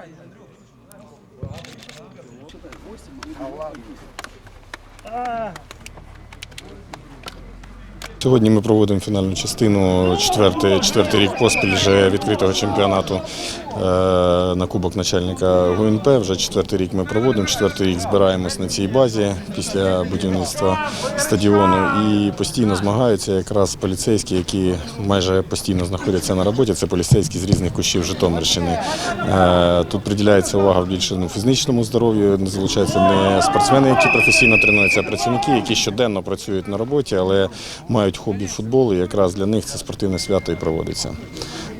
Андрюх. Сьогодні ми проводимо фінальну частину четвертий, четвертий рік поспіль вже відкритого чемпіонату е, на кубок начальника ГУНП. Вже четвертий рік ми проводимо. Четвертий рік збираємось на цій базі після будівництва стадіону і постійно змагаються якраз поліцейські, які майже постійно знаходяться на роботі. Це поліцейські з різних кущів Житомирщини. Е, Тут приділяється увага більше ну, фізичному здоров'ю. Залучаються не спортсмени, які професійно тренуються, а працівники, які щоденно працюють на роботі, але мають хобі футбол, і якраз для них це спортивне свято і проводиться.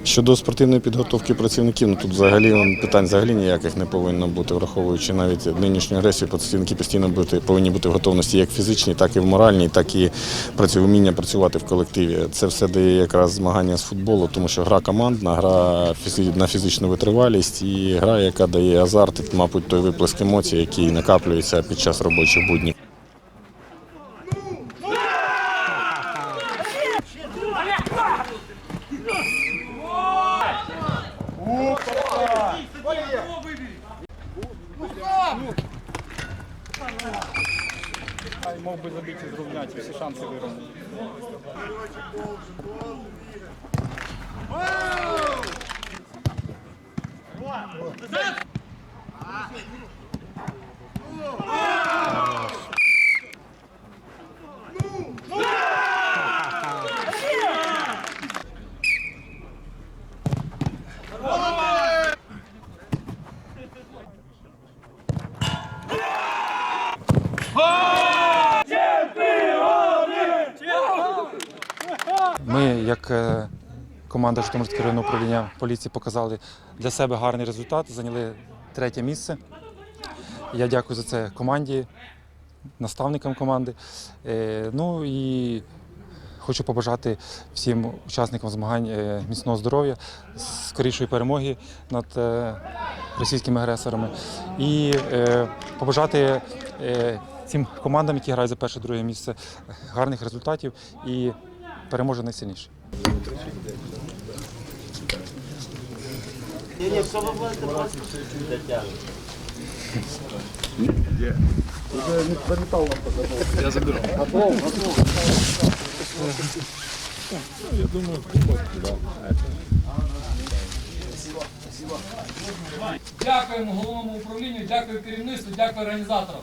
Щодо спортивної підготовки працівників, ну тут взагалі питань взагалі ніяких не повинно бути, враховуючи навіть нинішню агресію, працівники постійно бути, повинні бути в готовності як фізичній, так і в моральній, так і працю- вміння працювати в колективі. Це все дає якраз змагання з футболу, тому що гра командна, гра на фізичну витривалість і гра, яка дає азарт, мабуть, той виплеск емоцій, який накаплюється під час робочих буднів. Мог би забити і зрівняти, всі шанси вирівняти. Ми, як е, команда Житомирського районного управління поліції, показали для себе гарний результат, зайняли третє місце. Я дякую за це команді, наставникам команди. Е, Ну і хочу побажати всім учасникам змагань е, міцного здоров'я, скорішої перемоги над російськими агресорами. І побажати цим командам, які грають за перше-друге місце, гарних результатів і переможе найсильніше. Я найсильніший. Дякуємо головному управлінню, дякую керівництву, дякую організаторам.